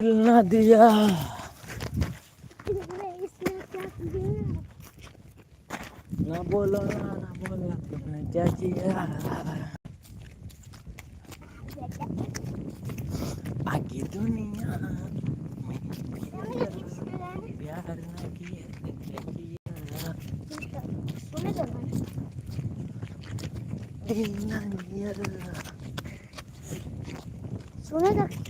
Nadia. Nabola, nabola, nabola, ya. Pagi dunia, ya. biar lagi Dengan dia. Sudah.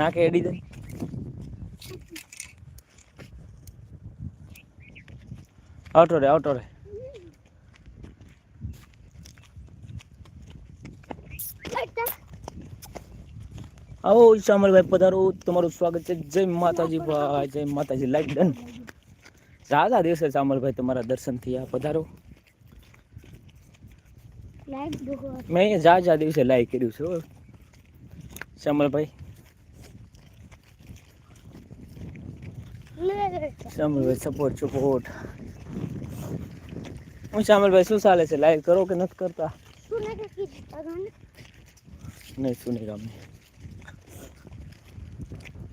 નાકે એડી દે આવતો રે આવતો રે આવો શામળભાઈ પધારો તમારું સ્વાગત છે જય માતાજી ભાઈ જય માતાજી લાઈક ડન રાધા દિવસે શામળભાઈ તમારા દર્શન થયા પધારો લાઈટ દુખો મેં અહીંયા જા જા દિવસે લાઈક કર્યું છે હો. શામળભાઈ શામળભાઈ સપોર્ટ સપોર્ટ હું શામળભાઈ શું ચાલે છે લાઈક કરો કે નથી કરતા સુને તો કીધું નહીં સુની ગામની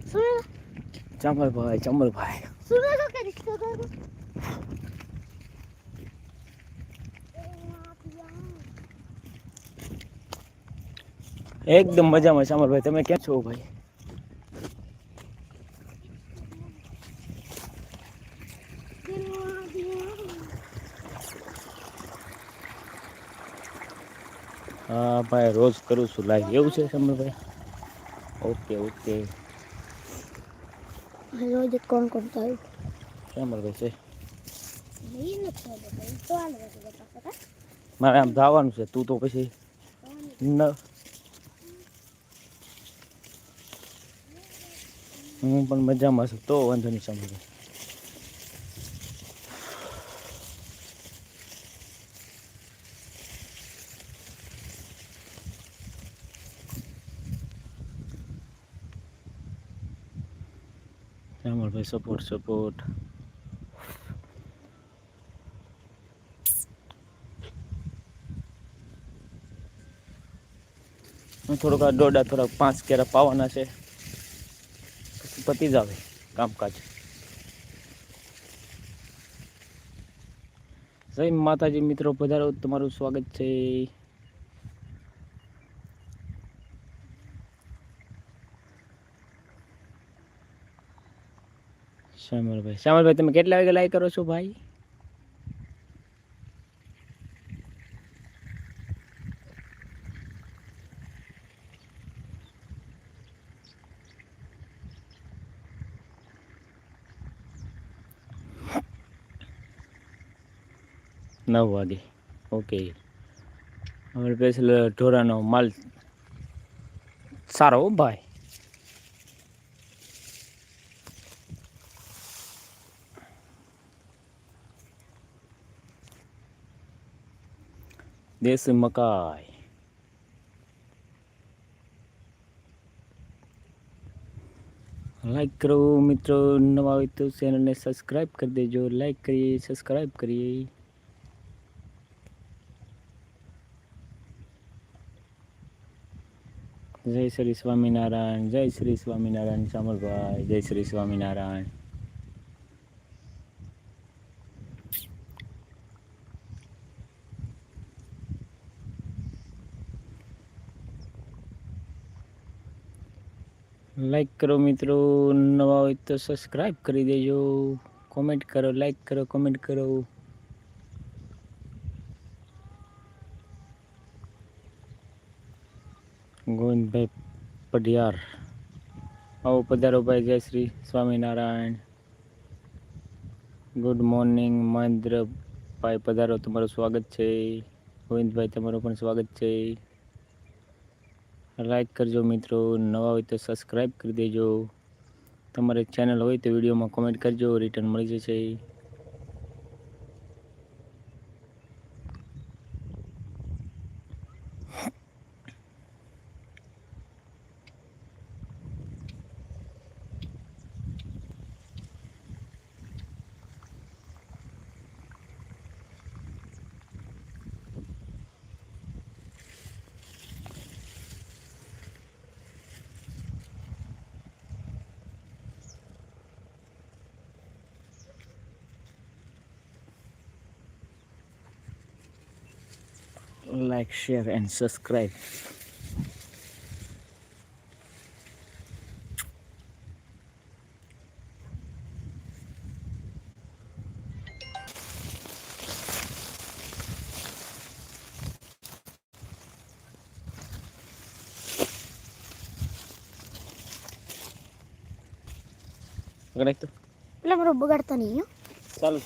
સુને ચામલભાઈ ચામલભાઈ સુને તો કરીશ તો કરું એકદમ મજામાં ચામલભાઈ તમે ક્યાં છો ભાઈ ભાઈ રોજ કરું છું લાઈવ. એવું છે ચામલભાઈ ઓકે ઓકે. રોજ કોણ કોણ થાય? ચામલભાઈ છે. મારે આમ જવાનું છે. તું તો પછી ન હું પણ મજામાં છું. તો વાંધો નહીં ચામલભાઈ ચામલભાઈ સપોર્ટ સપોર્ટ થોડોક આ દોડા થોડાક પાંચ કેરા પાવાના છે. પછી પતી આવે કામકાજ. જય માતાજી મિત્રો પધારો તમારું સ્વાગત છે. શ્યામલભાઈ. શ્યામલભાઈ, તમે કેટલા વાગે લાઈક કરો છો ભાઈ? નવ વાગે. ઓકે અમારે પેસલ ઢોરાનો માલ સારો ભાઈ. દેશી મકાઈ લાઈક કરો મિત્રો નવા હોય તો ચેનલને સબસ્ક્રાઈબ કરી દેજો લાઈક કરીએ સબસ્ક્રાઈબ કરીએ જય શ્રી સ્વામિનારાયણ જય શ્રી સ્વામિનારાયણ ચામલભાઈ જય શ્રી સ્વામિનારાયણ લાઈક કરો મિત્રો, નવા હોય તો સબસ્ક્રાઈબ કરી દેજો. કોમેન્ટ કરો લાઈક કરો કોમેન્ટ કરો. ગોવિંદભાઈ પઢિયાર. આવો પધારો ભાઈ, જય શ્રી સ્વામિનારાયણ. ગુડ મોર્નિંગ મહેન્દ્રભાઈ પધારો. તમારું સ્વાગત છે. ગોવિંદભાઈ, તમારું પણ સ્વાગત છે. લાઈક કરજો મિત્રો, નવા હોય તો સબસ્ક્રાઈબ કરી દેજો. તમારે ચેનલ હોય તો વિડીયોમાં કોમેન્ટ કરજો રિટર્ન મળી જશે. like share and subscribe Correcto. La provocar tanillo. Salud,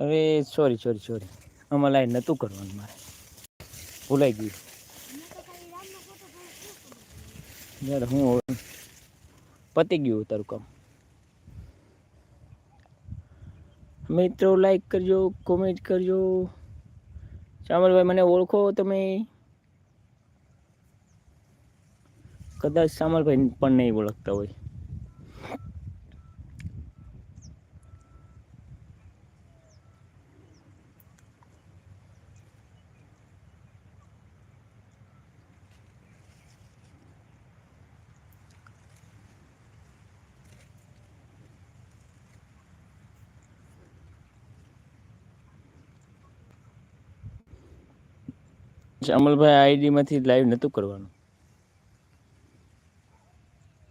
નહીં હો ચાલુ શું બોલ અરે સોરી સોરી સોરી આમાં લાઈન નહોતું કરવાનું મારે. ભૂલાઈ ગયું. યાર, હું હવે પતી ગયું તારું કામ. મિત્રો લાઈક કરજો કોમેન્ટ કરજો. શામલભાઈ મને ઓળખો તમે? કદાચ શામલભાઈ પણ નહીં ઓળખતા હોય. શામલભાઈ આઈડીમાંથી લાઈવ નહોતું કરવાનું.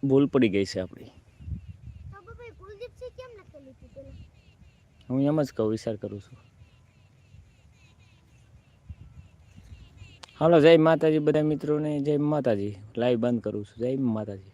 ભૂલ પડી ગઈ છે આપણી. હું એમ જ કહું વિચાર કરું છું. હાલો જય માતાજી. બધા મિત્રોને જય માતાજી. લાઈવ બંધ કરું છું. જય માતાજી.